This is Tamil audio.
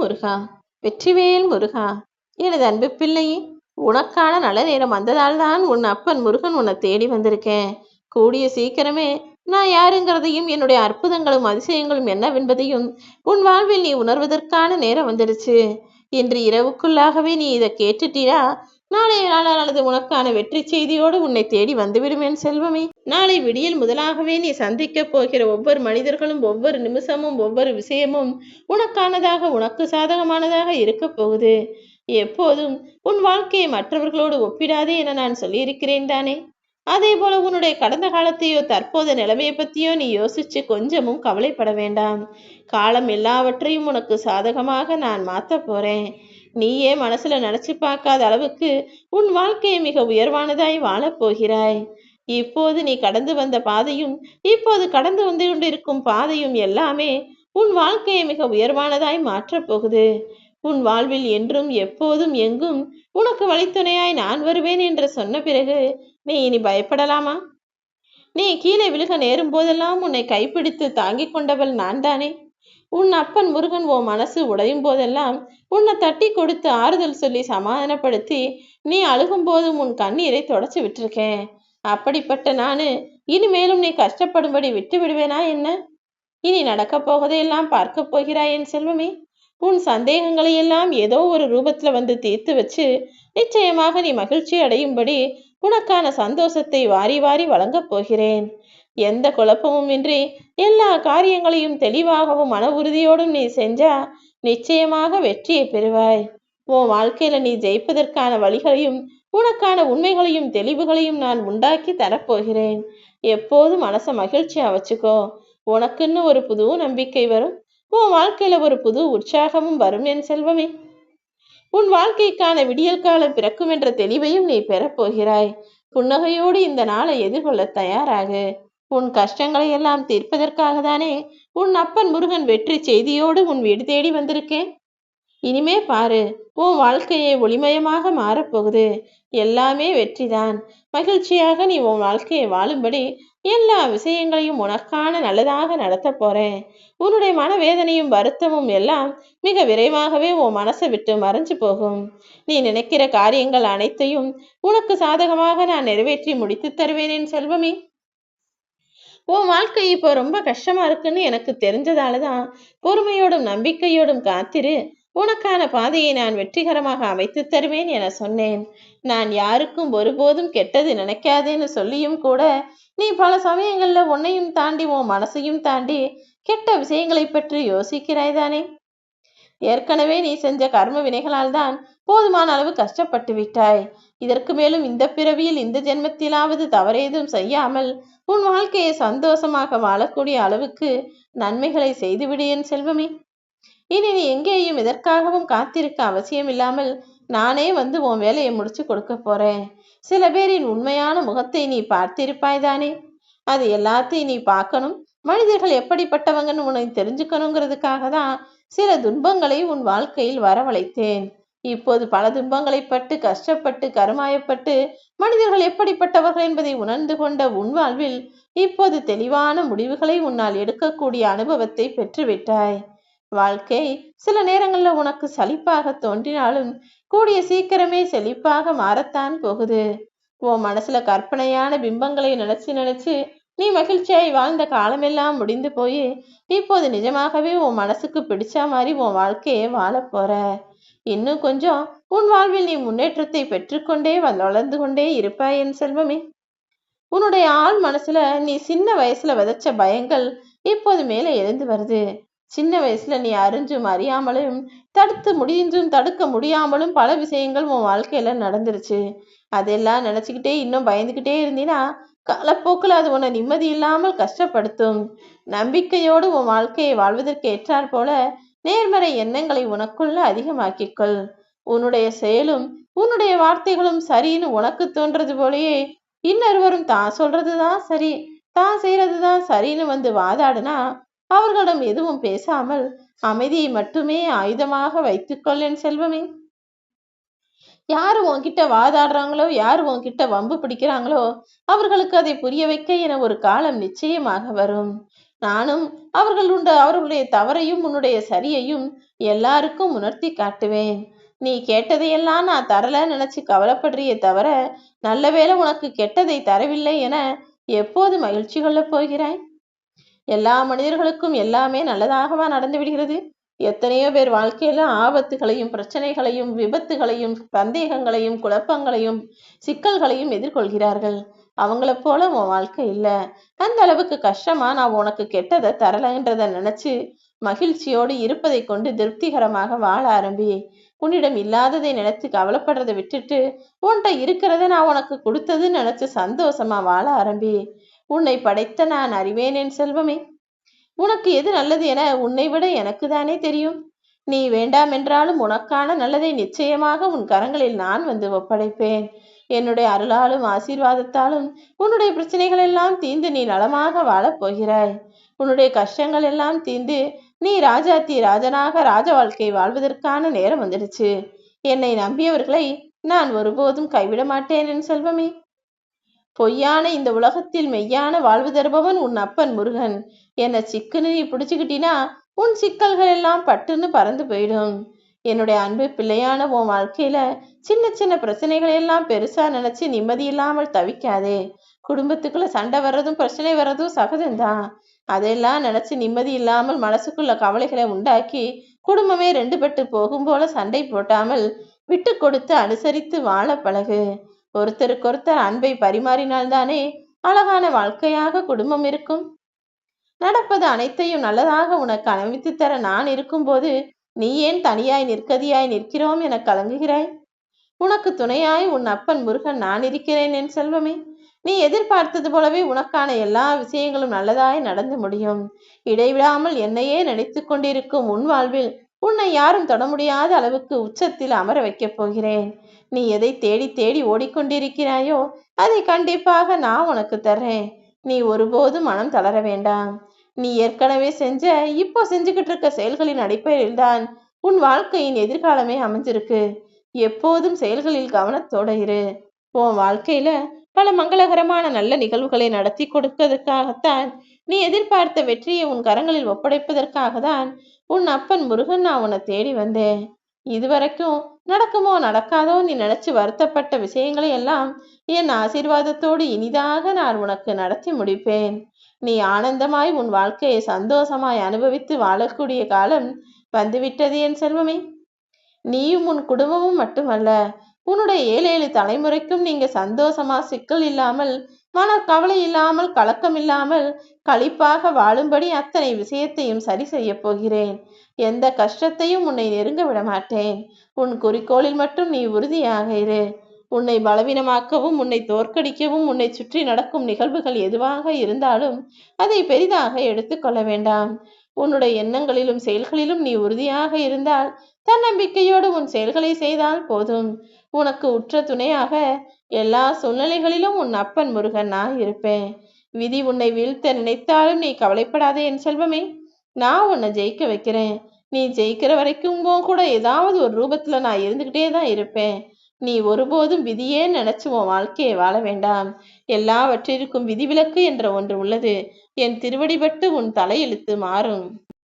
முருகா வெற்றிவேல் முருகா எனது அன்பு பிள்ளையே உனக்கான நல்ல நேரம் வந்ததால் தான் உன் அப்பன் முருகன் உன்னை தேடி வந்திருக்கேன். கூடிய சீக்கிரமே நான் யாருங்கிறதையும் என்னுடைய அற்புதங்களும் அதிசயங்களும் என்னவென்பதையும் உன் வாழ்வில் நீ உணர்வதற்கான நேரம் வந்துடுச்சு. இன்று இரவுக்குள்ளாகவே நீ இதை கேட்டுட்டீரா? நாளைய நாளானது உனக்கான வெற்றி செய்தியோடு உன்னை தேடி வந்துவிடும் என் செல்வமே. நாளை விடியல் முதலாகவே நீ சந்திக்கப் போகிற ஒவ்வொரு மனிதர்களும் ஒவ்வொரு நிமிஷமும் ஒவ்வொரு விஷயமும் உனக்கானதாக உனக்கு சாதகமானதாக இருக்க போகுது. எப்போதும் உன் வாழ்க்கையை மற்றவர்களோடு ஒப்பிடாதே என நான் சொல்லியிருக்கிறேன் தானே. அதே போல உன்னுடைய கடந்த காலத்தையோ தற்போது நிலைமையை பற்றியோ நீ யோசிச்சு கொஞ்சமும் கவலைப்பட வேண்டாம். காலம் எல்லாவற்றையும் உனக்கு சாதகமாக நான் மாற்ற போறேன். நீயே மனசுல நினைச்சு பார்க்காத அளவுக்கு உன் வாழ்க்கையை மிக உயர்வானதாய் வாழப் போகிறாய். இப்போது நீ கடந்து வந்த பாதையும் இப்போது கடந்து வந்து கொண்டிருக்கும் பாதையும் எல்லாமே உன் வாழ்க்கையை மிக உயர்வானதாய் மாற்றப் போகுது. உன் வாழ்வில் என்றும் எப்போதும் எங்கும் உனக்கு வழித்துணையாய் நான் வருவேன் என்று சொன்ன பிறகு நீ இனி பயப்படலாமா? நீ கீழே விழுக நேரும் போதெல்லாம் உன்னை கைப்பிடித்து தாங்கிக் கொண்டவள் நான் தானே உன் அப்பன் முருகன் உன் மனசு உடையும் போதெல்லாம் உன்னை தட்டி கொடுத்து ஆறுதல் சொல்லி சமாதானப்படுத்தி நீ அழுகும் போதும் உன் கண்ணீரை தொடச்சு விட்டிருக்கேன். அப்படிப்பட்ட நானு இனிமேலும் நீ கஷ்டப்படும்படி விட்டு விடுவேனா என்ன? இனி நடக்கப் போவதையெல்லாம் பார்க்க போகிறாய் என் செல்வமே. உன் சந்தேகங்களை எல்லாம் ஏதோ ஒரு ரூபத்துல வந்து தீர்த்து வச்சு நிச்சயமாக நீ மகிழ்ச்சி அடையும்படி உனக்கான சந்தோஷத்தை வாரி வாரி வழங்கப் போகிறேன். எந்த குழப்பமும் இன்றி எல்லா காரியங்களையும் தெளிவாகவும் மன உறுதியோடும் நீ செஞ்சா நிச்சயமாக வெற்றியை பெறுவாய். உன் வாழ்க்கையில நீ ஜெயிப்பதற்கான வழிகளையும் உனக்கான உண்மைகளையும் தெளிவுகளையும் நான் உண்டாக்கி தரப்போகிறேன். எப்போதும் மனச மகிழ்ச்சியா வச்சுக்கோ. உனக்குன்னு ஒரு புது நம்பிக்கை வரும். உன் வாழ்க்கையில ஒரு புது உற்சாகமும் வரும் என் செல்வமே. உன் வாழ்க்கைக்கான விடியல் காலம் பிறக்கும் என்ற தெளிவையும் நீ பெறப்போகிறாய். புன்னகையோடு இந்த நாளை எதிர்கொள்ள தயாராகு. உன் கஷ்டங்களை எல்லாம் தீர்ப்பதற்காக தானே உன் அப்பன் முருகன் வெற்றி செய்தியோடு உன் வீடு தேடி வந்திருக்கேன். இனிமே பாரு உன் வாழ்க்கையை ஒளிமயமாக மாறப்போகுது. எல்லாமே வெற்றிதான். மகிழ்ச்சியாக நீ உன் வாழ்க்கையை வாழும்படி எல்லா விஷயங்களையும் உனக்கான நல்லதாக நடத்த போறேன். உன்னுடைய மனவேதனையும் வருத்தமும் எல்லாம் மிக விரைவாகவே உன் மனசை விட்டு மறைஞ்சு போகும். நீ நினைக்கிற காரியங்கள் அனைத்தையும் உனக்கு சாதகமாக நான் நிறைவேற்றி முடித்து தருவேனேன் செல்வமே. உன் வாழ்க்கை இப்போ ரொம்ப கஷ்டமா இருக்குன்னு எனக்கு தெரிஞ்சதால தான் பொறுமையோடும் நம்பிக்கையோடும் காத்திரு. உனக்கான பாதையை நான் வெற்றிகரமாக அமைத்து தருவேன் என சொன்னேன். நான் யாருக்கும் ஒருபோதும் கெட்டது நினைக்காதேன்னு சொல்லியும் கூட நீ பல சமயங்கள்ல உன்னையும் தாண்டி உன் மனசையும் தாண்டி கெட்ட விஷயங்களை பற்றி யோசிக்கிறாய் தானே ஏற்கனவே நீ செஞ்ச கர்ம வினைகளால் தான் போதுமான அளவு கஷ்டப்பட்டு விட்டாய். இதற்கு மேலும் இந்த பிறவியில் இந்த ஜென்மத்திலாவது தவறேதும் செய்யாமல் உன் வாழ்க்கையை சந்தோஷமாக வாழக்கூடிய அளவுக்கு நன்மைகளை செய்துவிடு என் செல்வமே. இனி நீ எங்கேயும் எதற்காகவும் காத்திருக்க அவசியம் இல்லாமல் நானே வந்து உன் வேலையை முடிச்சு கொடுக்க போறேன். சில பேரின் உண்மையான முகத்தை நீ பார்த்திருப்பாய் தானே. அது எல்லாத்தையும் நீ பார்க்கணும். மனிதர்கள் எப்படிப்பட்டவங்கன்னு உன்னை தெரிஞ்சுக்கணுங்கிறதுக்காக தான் சில துன்பங்களை உன் வாழ்க்கையில் வரவழைத்தேன். இப்போது பல துன்பங்களை பட்டு கஷ்டப்பட்டு கருமாயப்பட்டு மனிதர்கள் எப்படிப்பட்டவர்கள் என்பதை உணர்ந்து கொண்ட உன் வாழ்வில் இப்போது தெளிவான முடிவுகளை உன்னால் எடுக்கக்கூடிய அனுபவத்தை பெற்றுவிட்டாய். வாழ்க்கை சில நேரங்களில் உனக்கு சலிப்பாக தோன்றினாலும் கூடிய சீக்கிரமே செழிப்பாக மாறத்தான் போகுது. உன் மனசுல கற்பனையான பிம்பங்களை நினைச்சு நினைச்சு நீ மகிழ்ச்சியாய் வாழ்ந்த காலமெல்லாம் முடிந்து போய். இப்போது நிஜமாகவே உன் மனசுக்கு பிடிச்ச மாதிரி உன் வாழ்க்கையை வாழப்போற இன்னும் கொஞ்சம் உன் வாழ்வில் நீ முன்னேற்றத்தை பெற்றுக்கொண்டே வளர்ந்து கொண்டே இருப்பாய் என் செல்வமே. உன்னுடைய ஆள் மனசுல நீ சின்ன வயசுல விதைச்ச பயங்கள் இப்போது மேலே எழுந்து வருது. சின்ன வயசுல நீ அறிஞ்சும் அறியாமலும் தடுத்து முடிஞ்சும் தடுக்க முடியாமலும் பல விஷயங்கள் உன் வாழ்க்கையில நடந்துருச்சு. அதெல்லாம் நினைச்சுக்கிட்டே இன்னும் பயந்துகிட்டே இருந்தீன்னா காலப்போக்கில் அது உன்னை நிம்மதி இல்லாமல் கஷ்டப்படுத்தும். நம்பிக்கையோடு உன் வாழ்க்கையை வாழ்வதற்கு ஏற்றாற் போல நேர்மறை எண்ணங்களை உனக்குள்ள அதிகமாக்கிக்கொள். உன்னுடைய செயலும் உன்னுடைய வார்த்தைகளும் சரின்னு உனக்கு தோன்றது போலயே இன்னொருவரும் தான் சொல்றதுதான் சரி தான் செய்யறதுதான் சரின்னு வந்து வாதாடுனா அவர்களிடம் எதுவும் பேசாமல் அமைதியை மட்டுமே ஆயுதமாக வைத்துக்கொள்ளேன் செல்வமே. யாரு உன்கிட்ட வாதாடுறாங்களோ யாரு உன்கிட்ட வம்பு பிடிக்கிறாங்களோ அவர்களுக்கு அதை புரிய வைக்க என ஒரு காலம் நிச்சயமாக வரும். நானும் அவர்கள் உண்ட அவர்களுடைய தவறையும் உன்னுடைய சரியையும் எல்லாருக்கும் உணர்த்தி காட்டுவேன். நீ கேட்டதையெல்லாம் நான் தரல நினைச்சு கவலைப்படுறியே தவிர நல்ல வேளை உனக்கு கெட்டதை தரவில்லை என எப்போது மகிழ்ச்சி கொள்ளப் போகிறாய்? எல்லா மனிதர்களுக்கும் எல்லாமே நல்லதாகவா நடந்து விடுகிறது? எத்தனையோ பேர் வாழ்க்கையில ஆபத்துகளையும் பிரச்சனைகளையும் விபத்துகளையும் சந்தேகங்களையும் குழப்பங்களையும் சிக்கல்களையும் எதிர்கொள்கிறார்கள். அவங்கள போல உன் வாழ்க்கை இல்ல. அந்த அளவுக்கு கஷ்டமா நான் உனக்கு கெட்டதை தரலைன்றதை நினைச்சு மகிழ்ச்சியோடு இருப்பதை கொண்டு திருப்திகரமாக வாழ ஆரம்பி. உன்னிடம் இல்லாததை நினைத்து கவலைப்படுறதை விட்டுட்டு உன்கிட்ட இருக்கிறத நான் உனக்கு கொடுத்ததுன்னு நினைச்சு சந்தோஷமா வாழ ஆரம்பி. உன்னை படைத்த நான் அறிவேனேன் செல்வமே. உனக்கு எது நல்லது என உன்னை விட எனக்கு தானே தெரியும்? நீ வேண்டாம் என்றாலும் உனக்கான நல்லதை நிச்சயமாக உன் கரங்களில் நான் வந்து ஒப்படைப்பேன். என்னுடைய அருளாலும் ஆசீர்வாதத்தாலும் உன்னுடைய பிரச்சனைகள் எல்லாம் தீர்ந்து நீ நலமாக வாழப் போகிறாய். உன்னுடைய கஷ்டங்கள் எல்லாம் தீந்து நீ ராஜாத்தி ராஜனாக ராஜ வாழ்க்கை வாழ்வதற்கான நேரம் வந்துடுச்சு. என்னை நம்பியவர்களை நான் ஒருபோதும் கைவிட மாட்டேன் என் செல்வமே. பொய்யான இந்த உலகத்தில் மெய்யான வாழ்வு தருபவன் உன் அப்பன் முருகன். என்னை சிக்குன்னு நீ பிடிச்சுக்கிட்டினா உன் சிக்கல்கள் எல்லாம் பட்டுன்னு பறந்து போயிடும். என்னுடைய அன்பு பிள்ளையான உன் வாழ்க்கையில சின்ன சின்ன பிரச்சனைகளை எல்லாம் பெருசா நினைச்சு நிம்மதி இல்லாமல் தவிக்காதே. குடும்பத்துக்குள்ள சண்டை வர்றதும் பிரச்சனை வர்றதும் சகஜம்தான். அதெல்லாம் நினைச்சு நிம்மதி இல்லாமல் மனசுக்குள்ள கவலைகளை உண்டாக்கி குடும்பமே ரெண்டு பட்டு போகும் போல சண்டை போட்டாமல் விட்டு கொடுத்து அனுசரித்து வாழ பழகு. ஒருத்தருக்கொருத்தர் அன்பை பரிமாறினால்தானே அழகான வாழ்க்கையாக குடும்பம் இருக்கும். நடப்பது அனைத்தையும் நல்லதாக உனக்கு அனுமதித்து தர நான் இருக்கும்போது நீ ஏன் தனியாய் நிற்கதியாய் நிற்கிறோம் என கலங்குகிறாய்? உனக்கு துணையாய் உன் அப்பன் முருகன் நான் இருக்கிறேன் என் செல்வமே. நீ எதிர்பார்த்தது போலவே உனக்கான எல்லா விஷயங்களும் நல்லதாய் நடந்து முடியும். இடைவிடாமல் என்னையே நினைத்து கொண்டிருக்கும் உன் வாழ்வில் உன்னை யாரும் தொட முடியாத அளவுக்கு உச்சத்தில் அமர வைக்கப் போகிறேன். நீ எதை தேடி தேடி ஓடிக்கொண்டிருக்கிறாயோ அதை கண்டிப்பாக நான் உனக்கு தர்றேன். நீ ஒருபோதும் மனம் தளர வேண்டாம். நீ ஏற்கனவே செஞ்ச இப்போ செஞ்சுக்கிட்டு இருக்க செயல்களின் அடிப்படையில் தான் உன் வாழ்க்கையின் எதிர்காலமே அமைஞ்சிருக்கு. எப்போதும் செயல்களில் கவனத்தோட இரு. உன் வாழ்க்கையில பல மங்களகரமான நல்ல நிகழ்வுகளை நடத்தி கொடுக்கிறதுக்காகத்தான் நீ எதிர்பார்த்த வெற்றியை உன் கரங்களில் ஒப்படைப்பதற்காக தான் உன் அப்பன் முருகன் நான் உன்னை தேடி வந்தேன். இதுவரைக்கும் நடக்குமோ நடக்காதோ நீ நினைச்சு வருத்தப்பட்ட விஷயங்களை எல்லாம் என் ஆசீர்வாதத்தோடு இனிதாக நான் உனக்கு நடத்தி முடிப்பேன். நீ ஆனந்தமாய் உன் வாழ்க்கையை சந்தோஷமாய் அனுபவித்து வாழக்கூடிய காலம் வந்துவிட்டது என் செல்வமே. நீயும் உன் குடும்பமும் மட்டுமல்ல உன்னுடைய ஏழு ஏழு தலைமுறைக்கும் நீங்க சந்தோஷமா சிக்கல் இல்லாமல் ஆனால் கவலை இல்லாமல் கலக்கம் இல்லாமல் களிப்பாக வாழும்படி அத்தனை விஷயத்தையும் சரி செய்ய போகிறேன். எந்த கஷ்டத்தையும் உன்னை நெருங்க விட மாட்டேன். உன் குறிக்கோளில் மட்டும் நீ உறுதியாக இரு. உன்னை பலவீனமாக்கவும் உன்னை தோற்கடிக்கவும் உன்னை சுற்றி நடக்கும் நிகழ்வுகள் எதுவாக இருந்தாலும் அதை பெரிதாக எடுத்துக்கொள்ள வேண்டாம். உன்னுடைய எண்ணங்களிலும் செயல்களிலும் நீ உறுதியாக இருந்தால் தன்னம்பிக்கையோடு உன் செயல்களை செய்தால் போதும். உனக்கு உற்ற துணையாக எல்லா சூழ்நிலைகளிலும் உன் அப்பன் முருகன் நான் இருப்பேன். விதி உன்னை வீழ்த்த நினைத்தாலும் நீ கவலைப்படாதே என் செல்வமே. நான் உன்னை ஜெயிக்க வைக்கிறேன். நீ ஜெயிக்கிற வரைக்கும் கூட ஏதாவது ஒரு ரூபத்துல நான் இருந்துகிட்டே தான் இருப்பேன். நீ ஒருபோதும் விதியே நினைச்சு உன் வாழ்க்கையை வாழ வேண்டாம். எல்லாவற்றிற்கும் விதிவிலக்கு என்ற ஒன்று உள்ளது. என் திருவடிபட்டு உன் தலையெழுத்து மாறும்.